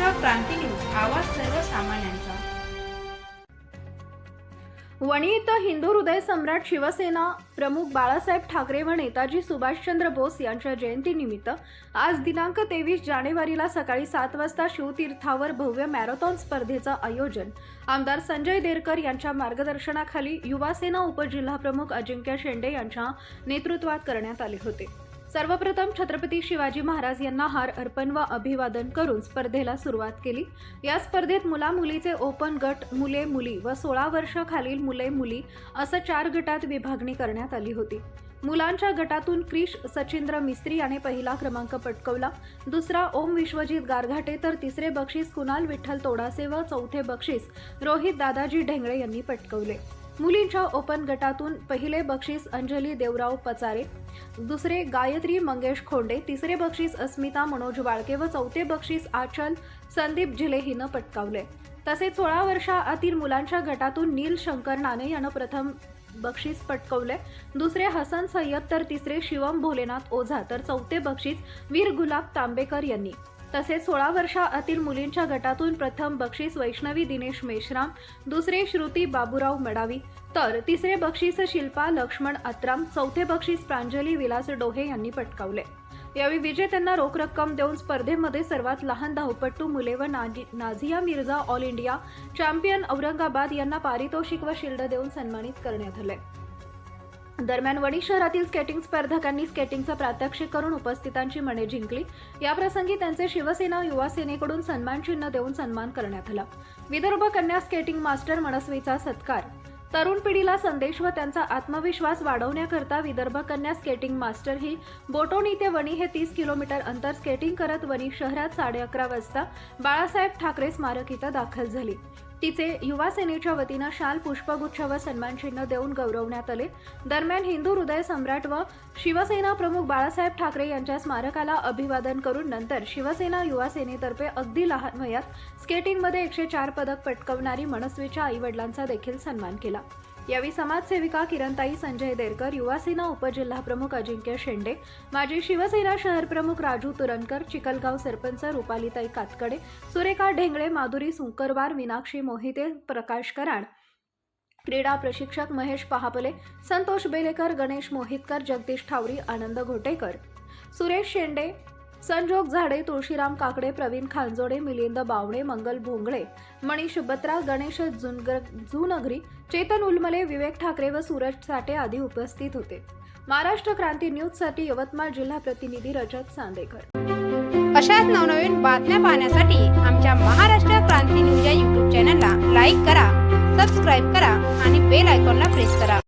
Maharashtra Kranti news आवाज सर्वसामान्यांचा. वणी इथं हिंदू हृदय सम्राट शिवसेना प्रमुख बाळासाहेब ठाकरे व नेताजी सुभाषचंद्र बोस यांच्या जयंतीनिमित्त आज दिनांक तेवीस जानेवारीला सकाळी सात वाजता शिवतीर्थावर भव्य मॅरेथॉन स्पर्धेचं आयोजन. आमदार संजय देरकर यांच्या मार्गदर्शनाखाली युवासेना उपजिल्हाप्रमुख अजिंक्य शेंडे यांच्या नेतृत्वात करण्यात आले होते. सर्वप्रथम छत्रपती शिवाजी महाराज यांना हार अर्पण व अभिवादन करून स्पर्धेला सुरुवात केली. या स्पर्धेत मुला मुलीचे ओपन गट मुले मुली व सोळा वर्ष खालील मुले मुली असं चार गटात विभागणी करण्यात आली होती. मुलांच्या गटातून क्रिश सचिंद्र मिस्त्री याने पहिला क्रमांक पटकवला. दुसरा ओम विश्वजित गारघाटे तर तिसरे बक्षीस कुणाल विठ्ठल तोडासे व चौथे बक्षीस रोहित दादाजी ढेंगळे यांनी पटकवले. मुलींच्या ओपन गटातून पहिले बक्षीस अंजली देवराव पचारे दुसरे गायत्री मंगेश खोंडे तिसरे बक्षीस अस्मिता मनोज वाळके व चौथे बक्षीस आचल संदीप झिले हिनं पटकावले. तसेच सोळा वर्षाआतील मुलांच्या गटातून नील शंकर नाने यानं प्रथम बक्षीस पटकवले. दुसरे हसन सय्यद तर तिसरे शिवम भोलेनाथ ओझा तर चौथे बक्षीस वीर गुलाब तांबेकर यांनी. तसेच सोळा वर्षाआतील मुलींच्या गटातून प्रथम बक्षीस वैष्णवी दिनेश मेश्राम दुसरे श्रुती बाबूराव मडावी तर तिसरे बक्षीस शिल्पा लक्ष्मण अत्राम चौथे बक्षीस प्रांजली विलास डोहे यांनी पटकावले. यावेळी विजेत्यांना रोख रक्कम देऊन स्पर्धेमध्ये सर्वात लहान धावपट्टू मुले व Nazi- Nazia Mirza all India champion Aurangabad यांना पारितोषिक व शिल्ड देऊन सन्मानित करण्यात आले. दरम्यान वणी शहरातील स्केटिंग स्पर्धकांनी स्केटिंगचं प्रात्यक्षिक करून उपस्थितांची मने जिंकली. याप्रसंगी त्यांचे शिवसेना युवा सेनेकडून सन्मान चिन्ह देऊन सन्मान करण्यात आला. विदर्भ कन्या स्केटिंग मास्टर मनस्वीचा सत्कार. तरुण पिढीला संदेश व त्यांचा आत्मविश्वास वाढवण्याकरता विदर्भ कन्या स्केटिंग मास्टर ही बोटोणी ते वणी हे तीस किलोमीटर अंतर स्केटिंग करत वणी शहरात साडे अकरा वाजता बाळासाहेब ठाकरे स्मारक इथं दाखल झाली. तिचे युवा सेनेच्या वतीनं शाल पुष्पगुच्छ व सन्मान चिन्ह देऊन गौरवण्यात आले. दरम्यान हिंदू हृदय सम्राट व शिवसेना प्रमुख बाळासाहेब ठाकरे यांच्या स्मारकाला अभिवादन करून नंतर शिवसेना युवा सेनेतर्फे अगदी लहान वयात स्केटिंगमध्ये एकशे चार पदक पटकवणारी मनस्वीच्या आईवडिलांचा देखील सन्मान केला. यावेळी समाजसेविका किरणताई संजय देरकर युवासेना उपजिल्हाप्रमुख अजिंक्य शेंडे माजी शिवसेना शहर प्रमुख राजू तुरनकर चिकलगाव सरपंच रुपालीताई कातकडे सुरेखा ढेंगळे माधुरी सुंकरवार मीनाक्षी मोहिते प्रकाश कराड क्रीडा प्रशिक्षक महेश पहापले संतोष बेलेकर गणेश मोहितकर जगदीश ठावरी आनंद घोटेकर. सुरेश शेंडे संजोग झाडे तुळशीराम काकडे प्रवीण खांजोडे मिलिंद बावणे मंगल भोंगळे मनीष बत्रा गणेश जुनगर जुनगरी चेतन उलमले विवेक ठाकरे व सूरज साठे आदी उपस्थित होते. महाराष्ट्र क्रांती न्यूजसाठी यवतमाळ जिल्हा प्रतिनिधी रजत सांदेकर. अशाच नवनवीन बातम्या पाहण्यासाठी आमच्या महाराष्ट्र क्रांती न्यूज या यूट्यूब चॅनलला लाईक करा सबस्क्राईब करा आणि बेल आयकॉनला प्रेस करा.